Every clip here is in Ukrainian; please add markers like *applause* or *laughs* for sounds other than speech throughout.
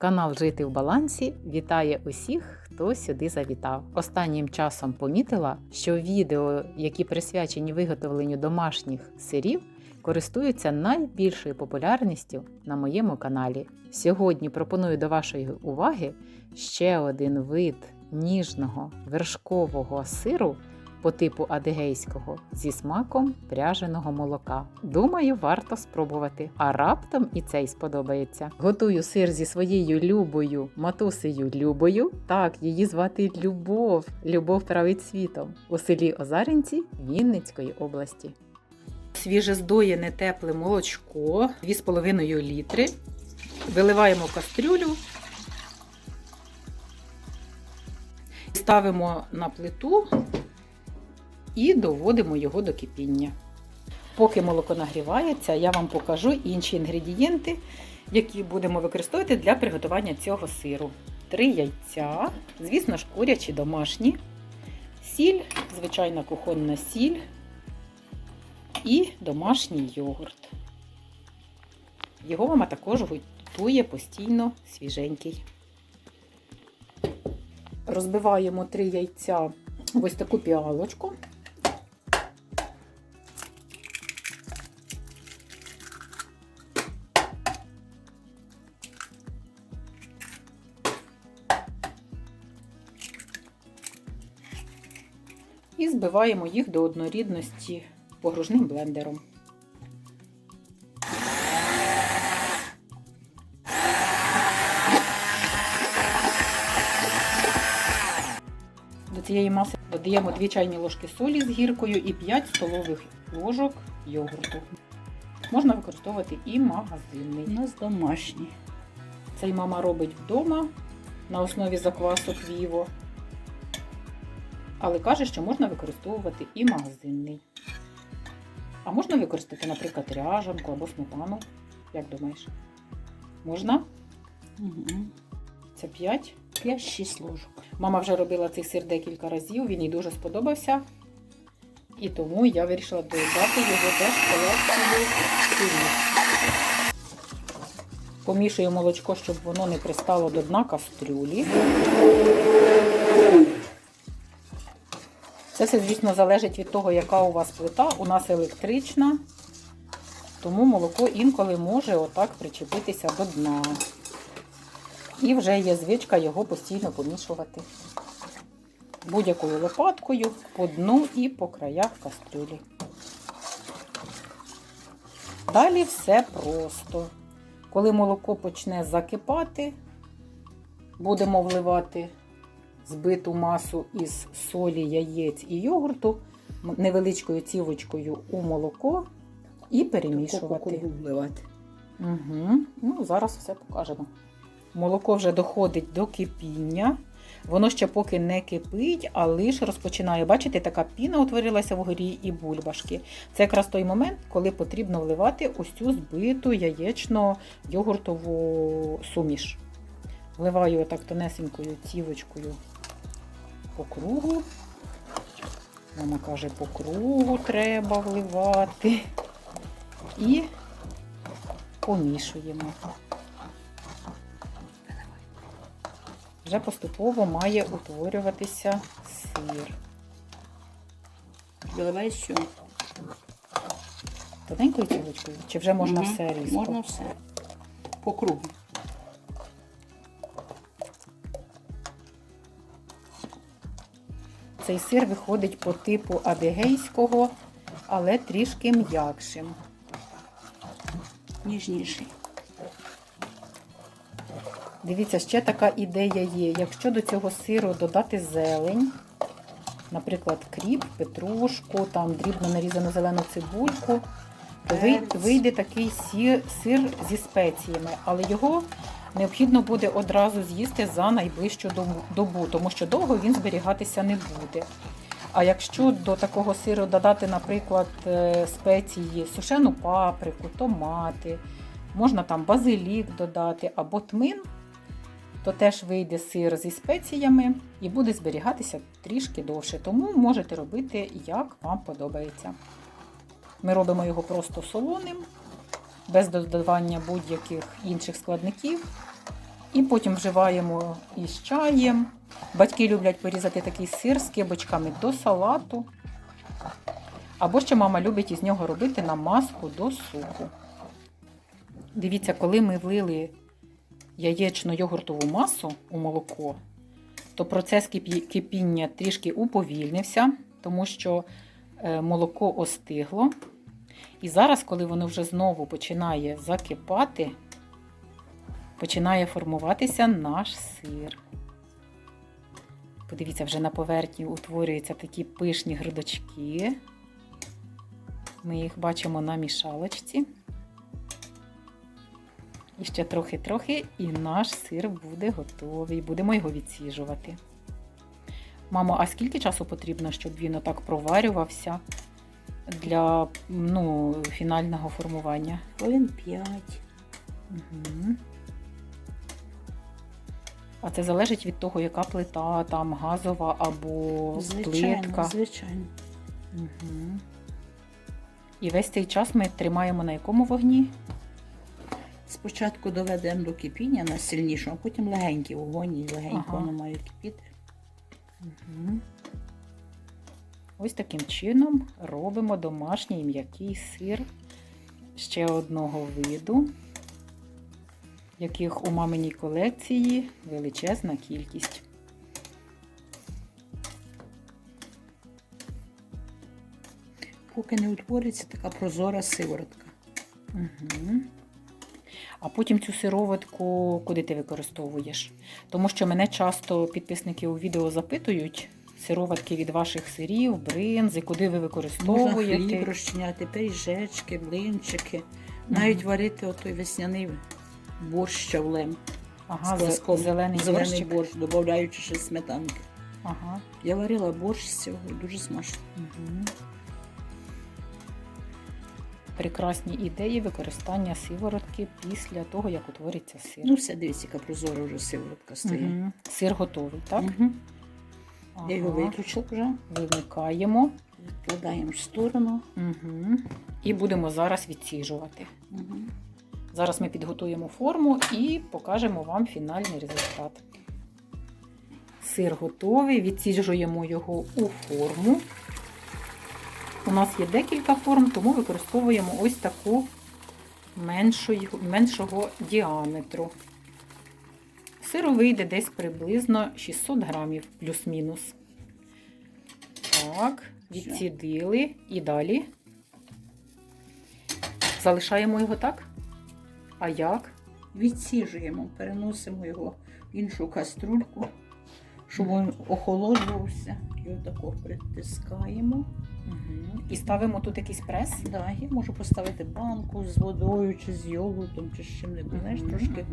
Канал Жити в балансі вітає усіх, хто сюди завітав. Останнім часом помітила, що відео, які присвячені виготовленню домашніх сирів, користуються найбільшою популярністю на моєму каналі. Сьогодні пропоную до вашої уваги ще один вид ніжного вершкового сиру по типу адигейського зі смаком пряженого молока. Думаю, варто спробувати. А раптом і цей сподобається. Готую сир зі своєю любою матусею Любою. Так, її звати Любов. Любов править світом у селі Озаринці Вінницької області. Свіже здоєне тепле молочко 2,5 літри. Виливаємо кастрюлю. Ставимо на плиту і доводимо його до кипіння. Поки молоко нагрівається, я вам покажу інші інгредієнти, які будемо використовувати для приготування цього сиру. Три яйця, звісно ж, курячі домашні, сіль, звичайна кухонна сіль і домашній йогурт. Його мама також готує постійно свіженький. Розбиваємо три яйця в ось таку піалочку. І збиваємо їх до однорідності погружним блендером. До цієї маси додаємо 2 чайні ложки солі з гіркою і 5 столових ложок йогурту. Можна використовувати і магазинний. У нас домашні. Цей мама робить вдома на основі заквасок Віво. Але каже, що можна використовувати і магазинний. А можна використати, наприклад, ряжанку або сметану. Як думаєш? Можна? Угу. Це 5. 5-6 ложок. Мама вже робила цей сир декілька разів, він їй дуже сподобався. І тому я вирішила додати його теж колекцію сирів. Помішую молочко, щоб воно не пристало до дна кастрюлі. Це все, звісно, залежить від того, яка у вас плита. У нас електрична, тому молоко інколи може отак причепитися до дна. І вже є звичка його постійно помішувати будь-якою лопаткою по дну і по краях кастрюлі. Далі все просто. Коли молоко почне закипати, будемо вливати збиту масу із солі, яєць і йогурту невеличкою цівочкою у молоко і перемішувати. Угу. Ну, зараз все покажемо. Молоко вже доходить до кипіння. Воно ще поки не кипить, а лише розпочинає. Бачите, така піна утворилася вгорі і бульбашки. Це якраз той момент, коли потрібно вливати ось цю збиту яєчно-йогуртову суміш. Вливаю отак тонесенькою цівочкою по кругу. Мама каже, по кругу треба вливати. І помішуємо. Вже поступово має утворюватися сир. Виливай все. Тоненькою цілочкою? Чи вже можна Мгм. все різко? Можна все. По кругу. Цей сир виходить по типу адигейського, але трішки м'якшим. Ніжніший. Дивіться, ще така ідея є. Якщо до цього сиру додати зелень, наприклад, кріп, петрушку, там дрібно нарізану зелену цибульку, то вийде такий сир, сир зі спеціями, але його необхідно буде одразу з'їсти за найближчу добу, тому що довго він зберігатися не буде. А якщо до такого сиру додати, наприклад, е, спеції, сушену паприку, томати, можна там базилік додати або тмин, то теж вийде сир зі спеціями і буде зберігатися трішки довше. Тому можете робити, як вам подобається. Ми робимо його просто солоним, без додавання будь-яких інших складників. І потім вживаємо із чаєм. Батьки люблять порізати такий сир з кибочками до салату. Або ще мама любить із нього робити намазку до супу. Дивіться, коли ми влили яєчно-йогуртову масу у молоко, то процес кипіння трішки уповільнився, тому що е, молоко остигло. І зараз, коли воно вже знову починає закипати, починає формуватися наш сир. Подивіться, вже на поверхні утворюються такі пишні грудочки. Ми їх бачимо на мішалочці. І ще трохи-трохи, і наш сир буде готовий. Будемо його відсіжувати. Мамо, а скільки часу потрібно, щоб він отак проварювався для ну, фінального формування? Хвилин 5. Угу. А це залежить від того, яка плита, там газова або Звичайно, плитка. звичайно. Угу. І весь цей час ми тримаємо на якому вогні? Спочатку доведемо до кипіння на сильнішому, а потім легенький вогонь і легенько Ага. воно має кипіти. Угу. Ось таким чином робимо домашній м'який сир ще одного виду, яких у маминій колекції величезна кількість. Поки не утвориться така прозора сиворотка. Угу. А потім цю сироватку куди ти використовуєш? Тому що мене часто підписники у відео запитують сироватки від ваших сирів, бринзи, куди ви Можна використовуєте. хліб розчиняти, пиріжечки, блинчики, навіть варити отой весняний борщ з щавлем. Ага, з кваском. зелений, Зелений борщик. борщ, додаючи ще сметанки. Ага. Я варила борщ з цього, дуже смачно. Угу. Прекрасні ідеї використання сиворотки після того, як утвориться сир. Ну все, дивіться, яка прозора вже сиворотка стає. Мгм. Сир готовий, так? Мгм. Я його виключила вже. Вимикаємо. Відкладаємо в сторону. Угу. І будемо зараз відсіжувати. Мгм. Зараз ми підготуємо форму і покажемо вам фінальний результат. Сир готовий, відсіжуємо його у форму. У нас є декілька форм, тому використовуємо ось таку меншого діаметру. Сиру вийде десь приблизно 600 грамів плюс-мінус. Так, відсідили і далі. Залишаємо його так? А як? Відсіжуємо, переносимо його в іншу каструльку, щоб він охолоджувався. І отако притискаємо. І ставимо тут якийсь прес. Да, я можу поставити банку з водою, чи з йогуртом, чи з чим-небудь, знаєш, трошки.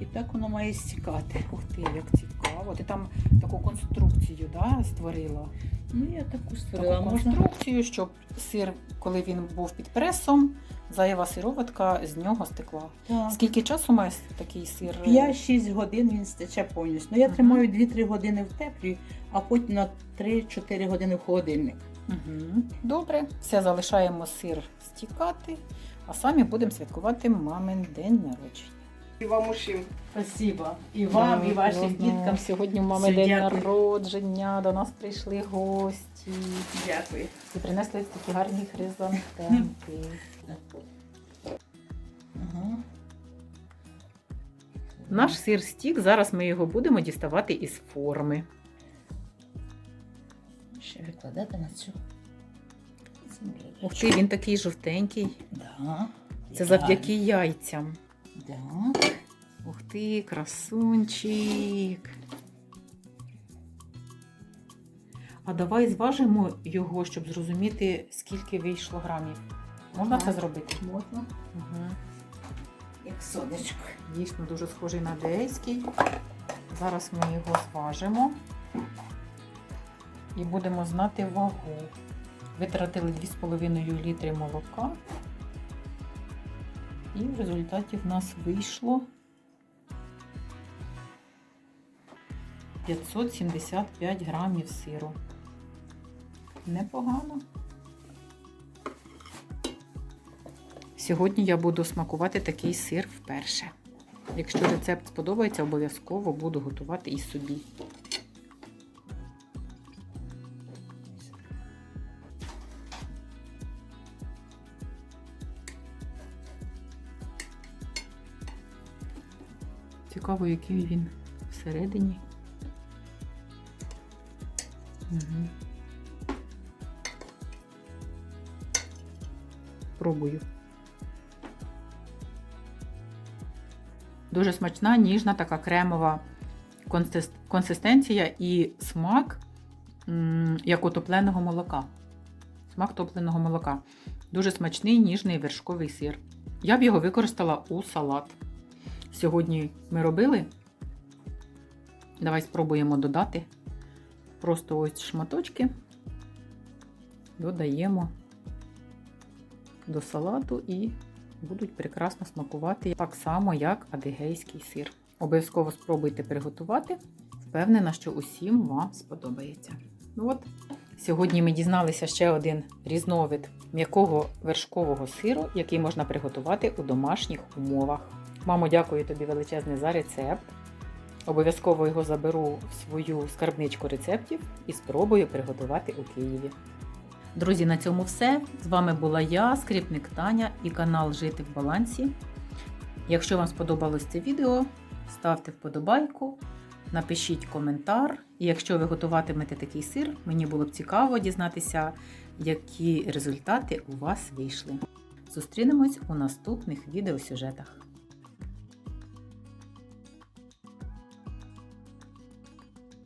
І так воно має стікати. Ух ти, як цікаво. Ти там таку конструкцію да, створила. Ну, я таку створила. Таку Можна конструкцію, щоб сир, коли він був під пресом, зайва сироватка з нього стекла. Так. Скільки часу має такий сир? 5-6 годин він стече повністю. Ну, я Мгм. тримаю 2-3 години в теплі, а потім на 3-4 години в холодильник. Угу. Добре, все залишаємо сир стікати, а самі будемо святкувати мамин день народження. І вам усім. Спасибо. І вам, і Ну, ну, Сьогодні в мами день дякую. народження, до нас прийшли гості. Дякую. І принесли такі гарні хризантемки. *laughs* Ага. Наш сир стік, зараз ми його будемо діставати із форми. Ще викладати на цю. Ух ти, він такий жовтенький. Да. Це завдяки яйцям. Да. Ух ти, красунчик. А давай зважимо його, щоб зрозуміти, скільки вийшло грамів. Можна Ага. це зробити? Можна. Угу. Як сонечко. Дійсно дуже схожий на одеський. Зараз ми його зважимо і будемо знати вагу. Витратили 2,5 літри молока. І в результаті в нас вийшло 575 грамів сиру. Непогано. Сьогодні я буду смакувати такий сир вперше. Якщо рецепт сподобається, обов'язково буду готувати і собі. Цікаво, який він всередині. Угу. Пробую. Дуже смачна, ніжна, така кремова консистенція і смак, як у топленого молока. Смак топленого молока. Дуже смачний, ніжний вершковий сир. Я б його використала у салат. Сьогодні ми робили. Давай спробуємо додати. Просто ось шматочки додаємо до салату і будуть прекрасно смакувати так само, як адигейський сир. Обов'язково спробуйте приготувати. Впевнена, що усім вам сподобається. Ну от, сьогодні ми дізналися ще один різновид м'якого вершкового сиру, який можна приготувати у домашніх умовах. Мамо, дякую тобі величезне за рецепт. Обов'язково його заберу в свою скарбничку рецептів і спробую приготувати у Києві. Друзі, на цьому все. З вами була я, скрипник Таня і канал Жити в балансі. Якщо вам сподобалось це відео, ставте вподобайку, напишіть коментар. І якщо ви готуватимете такий сир, мені було б цікаво дізнатися, які результати у вас вийшли. Зустрінемось у наступних відеосюжетах.